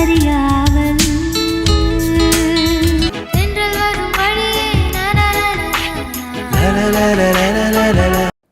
हरिया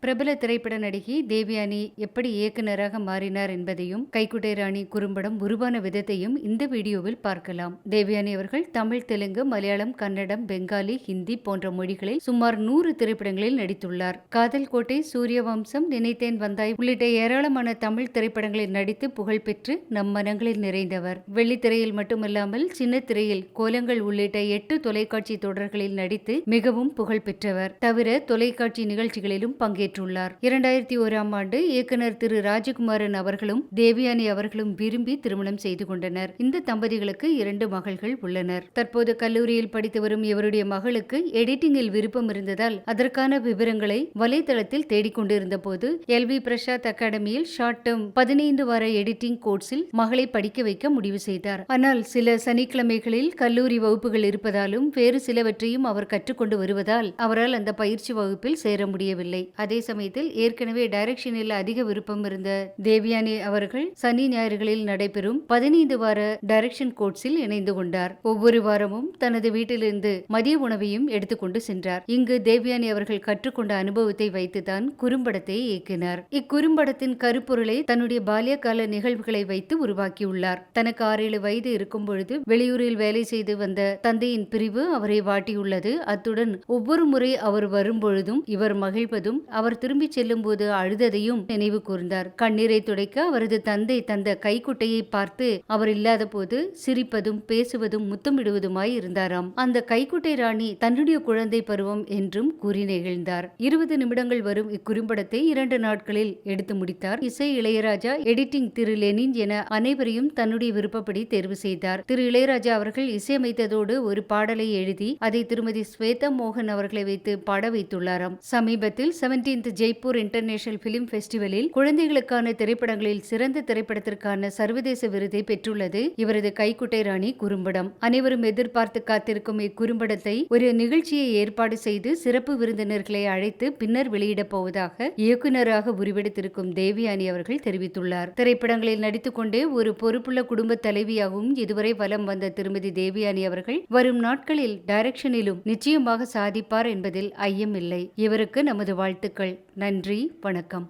பிரபல திரைப்பட நடிகை தேவயானி எப்படி இயக்குநராக மாறினார் என்பதையும் கைக்குட்டை ராணி குறும்படம் உருவான விதத்தையும் இந்த வீடியோவில் பார்க்கலாம். தேவியானி அவர்கள் தமிழ் தெலுங்கு மலையாளம் கன்னடம் பெங்காலி ஹிந்தி போன்ற மொழிகளில் சுமார் நூறு திரைப்படங்களில் நடித்துள்ளார். காதல் கோட்டை சூரிய வம்சம் நினைத்தேன் வந்தாய் உள்ளிட்ட ஏராளமான தமிழ் திரைப்படங்களில் நடித்து புகழ்பெற்று நம் மனங்களில் நிறைந்தவர். வெள்ளித்திரையில் மட்டுமல்லாமல் சின்ன திரையில் கோலங்கள் உள்ளிட்ட எட்டு தொலைக்காட்சி தொடர்களில் நடித்து மிகவும் புகழ் பெற்றவர். தவிர தொலைக்காட்சி நிகழ்ச்சிகளிலும் பங்கேற்று பெற்றுள்ளார் இரண்டாயிரத்தி ஓராம் ஆண்டு இயக்குனர் திரு ராஜகுமாரன் அவர்களும் தேவியானி அவர்களும் விரும்பி திருமணம் செய்து கொண்டனர். இந்த தம்பதிகளுக்கு இரண்டு மகள்கள் உள்ளனர். தற்போது கல்லூரியில் படித்து வரும் இவருடைய மகளுக்கு எடிட்டிங்கில் விருப்பம் இருந்ததால் அதற்கான விவரங்களை வலைதளத்தில் தேடிக்கொண்டிருந்த போது எல். வி. பிரசாத் அகாடமியில் ஷார்ட் டேர்ம் பதினைந்து வார எடிட்டிங் கோர்ஸில் மகளை படிக்க வைக்க முடிவு செய்தார். ஆனால் சில சனிக்கிழமைகளில் கல்லூரி வகுப்புகள் இருப்பதாலும் வேறு சிலவற்றையும் அவர் கற்றுக்கொண்டு வருவதால் அவரால் அந்த பயிற்சி வகுப்பில் சேர முடியவில்லை. அதே சமயத்தில் ஏற்கனவே டைரக்ஷனில் அதிக விருப்பம் இருந்த தேவியானி அவர்கள் சனி ஞாயிறுகளில் நடைபெறும் பதினைந்து வார டைரக்ஷன் கோர்ஸில் இணைந்து கொண்டார். ஒவ்வொரு வாரமும் தனது வீட்டிலிருந்து மதிய உணவையும் எடுத்துக்கொண்டு சென்றார். இங்கு தேவியானி அவர்கள் கற்றுக்கொண்ட அனுபவத்தை வைத்துதான் குறும்படத்தை இயக்கினார். இக்குறும்படத்தின் கருப்பொருளை தன்னுடைய பால்ய கால நிகழ்வுகளை வைத்து உருவாக்கியுள்ளார். தனக்கு ஆறேழு வயது இருக்கும் பொழுது வெளியூரில் வேலை செய்து வந்த தந்தையின் பிரிவு அவரை வாட்டியுள்ளது. அத்துடன் ஒவ்வொரு முறை அவர் வரும்பொழுதும் இவர் மகிழ்வதும் அவர் திரும்பி செல்லும் போது அழுததையும் நினைவு கூர்ந்தார். கண்ணீரை துடைக்க அவரது தந்தை தந்த கைக்குட்டையை பார்த்து அவர் இல்லாத போது சிரிப்பதும் பேசுவதும் முத்தமிடுவதுமாய் இருந்தாராம். அந்த கைக்குட்டை ராணி தன்னுடைய குழந்தை பருவம் என்றும் கூறி நெகிழ்ந்தார். இருபது நிமிடங்கள் வரும் இக்குறும்படத்தை இரண்டு நாட்களில் எடுத்து முடித்தார். இசை இளையராஜா எடிட்டிங் திரு லெனின் என அனைவரையும் தன்னுடைய விருப்பப்படி தேர்வு செய்தார். திரு இளையராஜா அவர்கள் இசையமைத்ததோடு ஒரு பாடலை எழுதி அதை திருமதி ஸ்வேதா மோகன் அவர்களை வைத்து பாட வைத்துள்ளாராம். சமீபத்தில் செவன்டீன்த் ஜெய்ப்பூர் இன்டர்நேஷனல் பிலிம் ஃபெஸ்டிவலில் குழந்தைகளுக்கான திரைப்படங்களில் சிறந்த திரைப்படத்திற்கான சர்வதேச விருதை பெற்றுள்ளது இவரது கைக்குட்டை ராணி குறும்படம். அனைவரும் எதிர்பார்த்து காத்திருக்கும் இக்குறும்படத்தை ஒரு நிகழ்ச்சியை ஏற்பாடு செய்து சிறப்பு விருந்தினர்களை அழைத்து பின்னர் வெளியிடப் போவதாக இயக்குநராக உருவெடுத்திருக்கும் தேவியானி அவர்கள் தெரிவித்துள்ளார். திரைப்படங்களில் நடித்துக்கொண்டே ஒரு பொறுப்புள்ள குடும்ப தலைவியாகவும் இதுவரை வலம் வந்த திருமதி தேவியானி அவர்கள் வரும் நாட்களில் டைரக்ஷனிலும் நிச்சயமாக சாதிப்பார் என்பதில் ஐயமில்லை. இவருக்கு நமது வாழ்த்துக்கள். நன்றி வணக்கம்.